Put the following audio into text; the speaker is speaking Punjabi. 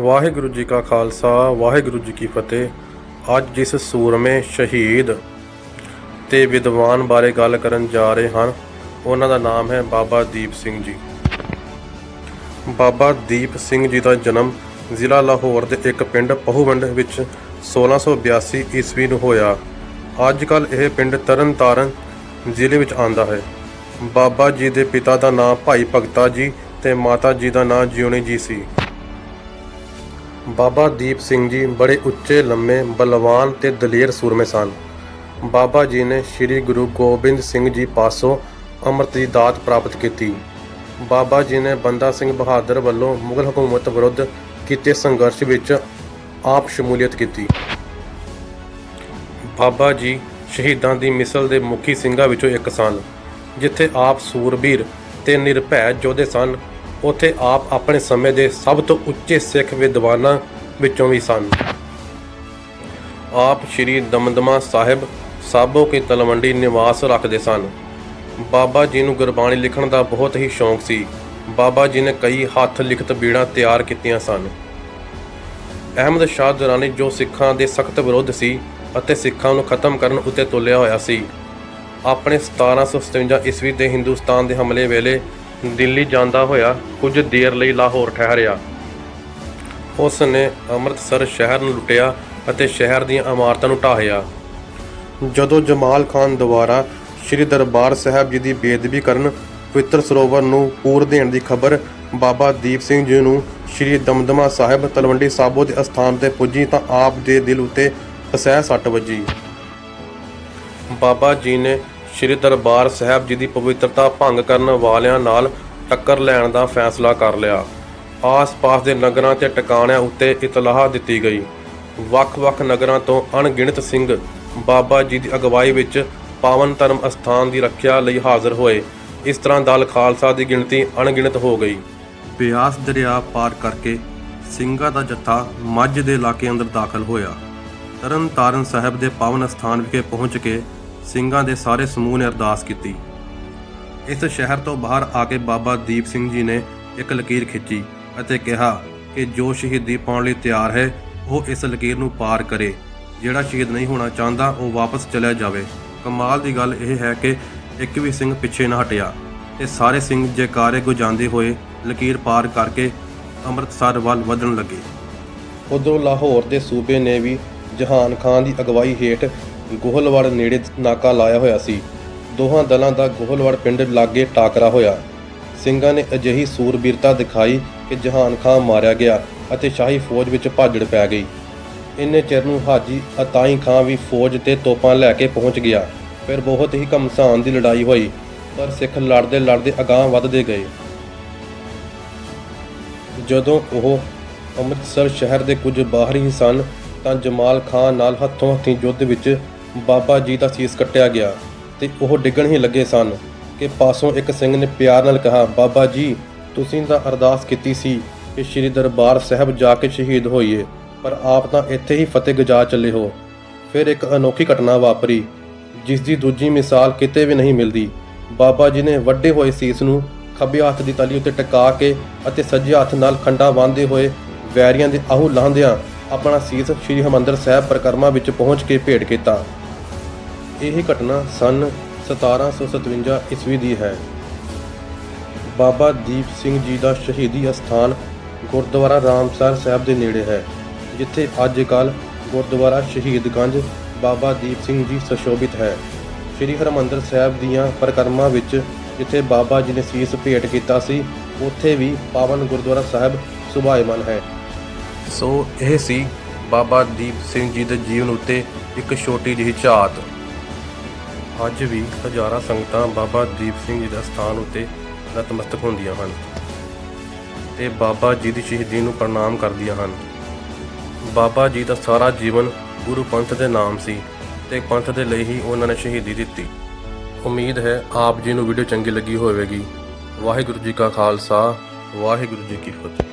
ਵਾਹਿਗੁਰੂ ਜੀ ਕਾ ਖਾਲਸਾ, ਵਾਹਿਗੁਰੂ ਜੀ ਕੀ ਫਤਿਹ। ਅੱਜ ਜਿਸ ਸੂਰਮੇ ਸ਼ਹੀਦ ਤੇ ਵਿਦਵਾਨ ਬਾਰੇ ਗੱਲ ਕਰਨ ਜਾ ਰਹੇ ਹਨ ਉਹਨਾਂ ਦਾ ਨਾਮ ਹੈ ਬਾਬਾ ਦੀਪ ਸਿੰਘ ਜੀ। ਬਾਬਾ ਦੀਪ ਸਿੰਘ ਜੀ ਦਾ ਜਨਮ ਜ਼ਿਲ੍ਹਾ ਲਾਹੌਰ ਦੇ ਇੱਕ ਪਿੰਡ ਪਹੂਵੰਡ ਵਿੱਚ 1682 ਈਸਵੀ ਨੂੰ ਹੋਇਆ। ਅੱਜ ਕੱਲ ਇਹ ਪਿੰਡ ਤਰਨਤਾਰਨ ਜ਼ਿਲ੍ਹੇ ਵਿੱਚ ਆਂਦਾ ਹੈ। ਬਾਬਾ ਜੀ ਦੇ ਪਿਤਾ ਦਾ ਨਾਮ ਭਾਈ ਭਗਤਾ ਜੀ ਤੇ ਮਾਤਾ ਜੀ ਦਾ ਨਾਮ ਜਿਉਣੀ ਜੀ ਸੀ। ਬਾਬਾ ਦੀਪ ਸਿੰਘ ਜੀ ਬੜੇ ਉੱਚੇ, ਲੰਮੇ, ਬਲਵਾਨ ਤੇ ਦਲੇਰ ਸੂਰਮੇ ਸਨ ਬਾਬਾ ਜੀ ਨੇ ਸ੍ਰੀ ਗੁਰੂ ਗੋਬਿੰਦ ਸਿੰਘ ਜੀ ਪਾਸੋਂ ਅੰਮ੍ਰਿਤ ਦੀ ਦਾਤ ਪ੍ਰਾਪਤ ਕੀਤੀ। ਬਾਬਾ ਜੀ ਨੇ ਬੰਦਾ ਸਿੰਘ ਬਹਾਦਰ ਵੱਲੋਂ ਮੁਗਲ ਹਕੂਮਤ ਵਿਰੁੱਧ ਕੀਤੇ ਸੰਘਰਸ਼ ਵਿੱਚ ਆਪ ਸ਼ਮੂਲੀਅਤ ਕੀਤੀ। ਬਾਬਾ ਜੀ ਸ਼ਹੀਦਾਂ ਦੀ ਮਿਸਲ ਦੇ ਮੁਖੀ ਸਿੰਘਾਂ ਵਿੱਚੋਂ ਇੱਕ ਸਨ, ਜਿੱਥੇ ਆਪ ਸੂਰਬੀਰ ਤੇ ਨਿਰਭੈ ਯੋਧੇ ਸਨ। ਉੱਥੇ ਆਪ ਆਪਣੇ ਸਮੇਂ ਦੇ ਸਭ ਤੋਂ ਉੱਚੇ ਸਿੱਖ ਵਿਦਵਾਨਾਂ ਵਿੱਚੋਂ ਵੀ ਸਨ। ਆਪ ਸ਼੍ਰੀ ਦਮਦਮਾ ਸਾਹਿਬ ਸਾਬੋ ਕੀ ਤਲਵੰਡੀ ਨਿਵਾਸ ਰੱਖਦੇ ਸਨ। ਬਾਬਾ ਜੀ ਨੂੰ ਗੁਰਬਾਣੀ ਲਿਖਣ ਦਾ ਬਹੁਤ ਹੀ ਸ਼ੌਂਕ ਸੀ। ਬਾਬਾ ਜੀ ਨੇ ਕਈ ਹੱਥ ਲਿਖਤ ਬੀੜਾਂ ਤਿਆਰ ਕੀਤੀਆਂ ਸਨ। ਅਹਿਮਦ ਸ਼ਾਹ ਦੁਰਾਨੀ ਜੋ ਸਿੱਖਾਂ ਦੇ ਸਖਤ ਵਿਰੋਧ ਸੀ ਅਤੇ ਸਿੱਖਾਂ ਨੂੰ ਖਤਮ ਕਰਨ ਉੱਤੇ ਤੁਲਿਆ ਹੋਇਆ ਸੀ। ਆਪਣੇ 1757 ਈਸਵੀ ਦੇ ਹਿੰਦੁਸਤਾਨ ਦੇ ਹਮਲੇ ਵੇਲੇ ਦਿੱਲੀ ਜਾਂਦਾ ਹੋਇਆ ਕੁਝ ਦੇਰ ਲਈ ਲਾਹੌਰ ਠਹਿਰਿਆ। ਉਸ ਨੇ ਅੰਮ੍ਰਿਤਸਰ ਸ਼ਹਿਰ ਨੂੰ ਲੁੱਟਿਆ ਅਤੇ ਸ਼ਹਿਰ ਦੀਆਂ ਇਮਾਰਤਾਂ ਨੂੰ ਢਾਹਿਆ। ਜਦੋਂ ਜਮਾਲ ਖਾਨ ਦੁਆਰਾ ਸ੍ਰੀ ਦਰਬਾਰ ਸਾਹਿਬ ਜੀ ਦੀ ਬੇਅਦਬੀ ਕਰਨ ਪਵਿੱਤਰ ਸਰੋਵਰ ਨੂੰ ਪੂਰ ਦੇਣ ਦੀ ਖਬਰ ਬਾਬਾ ਦੀਪ ਸਿੰਘ ਜੀ ਨੂੰ ਸ੍ਰੀ ਦਮਦਮਾ ਸਾਹਿਬ ਤਲਵੰਡੀ ਸਾਬੋ ਦੇ ਅਸਥਾਨ ਤੇ ਪੁੱਜੀ ਤਾਂ ਆਪ ਦੇ ਦਿਲ ਉਤੇ ਅਸਹਿ ਸੱਟ ਵੱਜੀ। ਬਾਬਾ ਜੀ ਨੇ ਸ੍ਰੀ ਦਰਬਾਰ ਸਾਹਿਬ ਜੀ ਦੀ ਪਵਿੱਤਰਤਾ ਭੰਗ ਕਰਨ ਵਾਲਿਆਂ ਨਾਲ ਟੱਕਰ ਲੈਣ ਦਾ ਫੈਸਲਾ ਕਰ ਲਿਆ। ਆਸ-ਪਾਸ ਦੇ ਨਗਰਾਂ ਤੇ ਟਿਕਾਣਿਆਂ ਉੱਤੇ ਇਤਲਾਹ ਦਿੱਤੀ ਗਈ। ਵੱਖ-ਵੱਖ ਨਗਰਾਂ ਤੋਂ ਅਣਗਿਣਤ ਸਿੰਘ ਬਾਬਾ ਜੀ ਦੀ ਅਗਵਾਈ ਵਿੱਚ ਪਾਵਨ ਧਰਮ ਅਸਥਾਨ ਦੀ ਰੱਖਿਆ ਲਈ ਹਾਜ਼ਰ ਹੋਏ। ਇਸ ਤਰ੍ਹਾਂ ਦਲ ਖਾਲਸਾ ਦੀ ਗਿਣਤੀ ਅਣਗਿਣਤ ਹੋ ਗਈ। ਬਿਆਸ ਦਰਿਆ ਪਾਰ ਕਰਕੇ ਸਿੰਘਾਂ ਦਾ ਜੱਥਾ ਮੱਝ ਦੇ ਇਲਾਕੇ ਅੰਦਰ ਦਾਖਲ ਹੋਇਆ। ਤਰਨਤਾਰਨ ਸਾਹਿਬ ਦੇ ਪਾਵਨ ਸਥਾਨ ਵਿਖੇ ਪਹੁੰਚ ਕੇ ਸਿੰਘਾਂ ਦੇ ਸਾਰੇ ਸਮੂਹ ਨੇ ਅਰਦਾਸ ਕੀਤੀ। ਇਸ ਸ਼ਹਿਰ ਤੋਂ ਬਾਹਰ ਆ ਕੇ ਬਾਬਾ ਦੀਪ ਸਿੰਘ ਜੀ ਨੇ ਇੱਕ ਲਕੀਰ ਖਿੱਚੀ ਅਤੇ ਕਿਹਾ ਕਿ ਜੋ ਸ਼ਹੀਦੀ ਪਾਉਣ ਲਈ ਤਿਆਰ ਹੈ, ਉਹ ਇਸ ਲਕੀਰ ਨੂੰ ਪਾਰ ਕਰੇ। ਜਿਹੜਾ ਸ਼ਹੀਦ ਨਹੀਂ ਹੋਣਾ ਚਾਹੁੰਦਾ, ਉਹ ਵਾਪਸ ਚਲਿਆ ਜਾਵੇ। ਕਮਾਲ ਦੀ ਗੱਲ ਇਹ ਹੈ ਕਿ ਇੱਕ ਵੀ ਸਿੰਘ ਪਿੱਛੇ ਨਾ ਹਟਿਆ। ਤੇ ਸਾਰੇ ਸਿੰਘ ਜੈਕਾਰੇ ਗੁਜਾਉਂਦੇ ਹੋਏ ਲਕੀਰ ਪਾਰ ਕਰਕੇ ਅੰਮ੍ਰਿਤਸਰ ਵੱਲ ਵਧਣ ਲੱਗੇ। ਉਦੋਂ ਲਾਹੌਰ ਦੇ ਸੂਬੇ ਨੇ ਵੀ ਜਹਾਨ ਖਾਨ ਦੀ ਅਗਵਾਈ ਹੇਠ ਗੋਹਲਵਾੜ ਨੇੜੇ ਨਾਕਾ ਲਾਇਆ ਹੋਇਆ ਸੀ। ਦੋਹਾਂ ਦਲਾਂ ਦਾ ਗੋਹਲਵਾੜ ਪਿੰਡ ਲਾਗੇ ਟਾਕਰਾ ਹੋਇਆ। ਸਿੰਘਾਂ ਨੇ ਅਜਿਹੀ ਸੂਰਬੀਰਤਾ ਦਿਖਾਈ ਕਿ ਜਹਾਨ ਖਾਨ ਮਾਰਿਆ ਗਿਆ ਅਤੇ ਸ਼ਾਹੀ ਫੌਜ ਵਿੱਚ ਭਾਜੜ ਪੈ ਗਈ। ਇੰਨੇ ਚਿਰ ਨੂੰ ਹਾਜੀ ਅਤਾਈ ਖਾਨ ਵੀ ਫੌਜ ਤੇ ਤੋਪਾਂ ਲੈ ਕੇ ਪਹੁੰਚ ਗਿਆ। ਫਿਰ ਬਹੁਤ ਹੀ ਘਮਸਾਨ ਦੀ ਲੜਾਈ ਹੋਈ, ਪਰ ਸਿੱਖ ਲੜਦੇ ਲੜਦੇ ਅਗਾਂਹ ਵੱਧਦੇ ਗਏ। ਜਦੋਂ ਉਹ ਅੰਮ੍ਰਿਤਸਰ ਸ਼ਹਿਰ ਦੇ ਕੁਝ ਬਾਹਰ ਹੀ ਸਨ, ਤਾਂ ਜਮਾਲ ਖਾਨ ਨਾਲ ਹੱਥੋਂ ਹੱਥੀ ਯੁੱਧ ਵਿੱਚ ਬਾਬਾ ਜੀ ਦਾ ਸੀਸ ਕੱਟਿਆ ਗਿਆ ਤੇ ਉਹ ਡਿੱਗਣ ਹੀ ਲੱਗੇ ਸਨ ਕਿ ਪਾਸੋਂ ਇੱਕ ਸਿੰਘ ਨੇ ਪਿਆਰ ਨਾਲ ਕਿਹਾ, ਬਾਬਾ ਜੀ, ਤੁਸੀਂ ਤਾਂ ਅਰਦਾਸ ਕੀਤੀ ਸੀ ਕਿ ਸ੍ਰੀ ਦਰਬਾਰ ਸਾਹਿਬ ਜਾ ਕੇ ਸ਼ਹੀਦ ਹੋਈਏ, ਪਰ ਆਪ ਤਾਂ ਇੱਥੇ ਹੀ ਫਤਿਹ ਗਜਾ ਚੱਲੇ ਹੋ। ਫਿਰ ਇੱਕ ਅਨੋਖੀ ਘਟਨਾ ਵਾਪਰੀ, ਜਿਸ ਦੀ ਦੂਜੀ ਮਿਸਾਲ ਕਿਤੇ ਵੀ ਨਹੀਂ ਮਿਲਦੀ। ਬਾਬਾ ਜੀ ਨੇ ਵੱਡੇ ਹੋਏ ਸੀਸ ਨੂੰ ਖੱਬੇ ਹੱਥ ਦੀ ਤਲੀ ਉੱਤੇ ਟਿਕਾ ਕੇ ਅਤੇ ਸੱਜੇ ਹੱਥ ਨਾਲ ਖੰਡਾ ਬੰਨ੍ਹਦੇ ਹੋਏ ਵੈਰੀਆਂ ਦੇ ਆਹੂ ਲਾਹੁੰਦਿਆਂ ਆਪਣਾ ਸੀਸ ਸ੍ਰੀ ਹਮੰਦਰ ਸਾਹਿਬ ਪ੍ਰਕਰਮਾ ਵਿੱਚ ਪਹੁੰਚ ਕੇ ਭੇਟ ਕੀਤਾ। ਇਹ ਘਟਨਾ ਸਨ 1757 ਈਸਵੀ ਦੀ ਹੈ। ਬਾਬਾ ਦੀਪ ਸਿੰਘ ਜੀ ਦਾ ਸ਼ਹੀਦੀ ਅਸਥਾਨ ਗੁਰਦੁਆਰਾ ਰਾਮਸਰ ਸਾਹਿਬ ਦੇ ਨੇੜੇ ਹੈ, ਜਿੱਥੇ ਅੱਜ ਕੱਲ ਗੁਰਦੁਆਰਾ ਸ਼ਹੀਦਗੰਜ ਬਾਬਾ ਦੀਪ ਸਿੰਘ ਜੀ ਸੁਸ਼ੋਭਿਤ ਹੈ। ਸ੍ਰੀ ਹਰਮੰਦਰ ਸਾਹਿਬ ਦੀਆਂ ਪ੍ਰਕਰਮਾਂ ਵਿੱਚ ਜਿੱਥੇ ਬਾਬਾ ਜੀ ਨੇ ਸੀਸ ਭੇਟ ਕੀਤਾ ਸੀ, ਉੱਥੇ ਵੀ ਪਾਵਨ ਗੁਰਦੁਆਰਾ ਸਾਹਿਬ ਸੁਭਾਇਮਾਨ ਹੈ। ਸੋ ਇਹ ਸੀ ਬਾਬਾ ਦੀਪ ਸਿੰਘ ਜੀ ਦੇ ਜੀਵਨ ਉੱਤੇ ਇੱਕ ਛੋਟੀ ਜਿਹੀ ਝਾਤ। ਅੱਜ ਵੀ ਹਜ਼ਾਰਾਂ ਸੰਗਤਾਂ ਬਾਬਾ ਦੀਪ ਸਿੰਘ ਜੀ ਦੇ ਸਥਾਨ ਉੱਤੇ ਨਤਮਸਤਕ ਹੁੰਦੀਆਂ ਹਨ ਤੇ ਬਾਬਾ ਜੀ ਦੀ ਸ਼ਹੀਦੀ ਨੂੰ ਪ੍ਰਣਾਮ ਕਰਦੀਆਂ ਹਨ। ਬਾਬਾ ਜੀ ਦਾ ਸਾਰਾ ਜੀਵਨ ਗੁਰੂ ਪੰਥ ਦੇ ਨਾਮ ਸੀ ਤੇ ਪੰਥ ਦੇ ਲਈ ਹੀ ਉਹਨਾਂ ਨੇ ਸ਼ਹੀਦੀ ਦਿੱਤੀ। ਉਮੀਦ ਹੈ ਆਪ ਜੀ ਨੂੰ ਵੀਡੀਓ ਚੰਗੀ ਲੱਗੀ ਹੋਵੇਗੀ। ਵਾਹਿਗੁਰੂ ਜੀ ਕਾ ਖਾਲਸਾ, ਵਾਹਿਗੁਰੂ ਜੀ ਕੀ ਫਤਿਹ।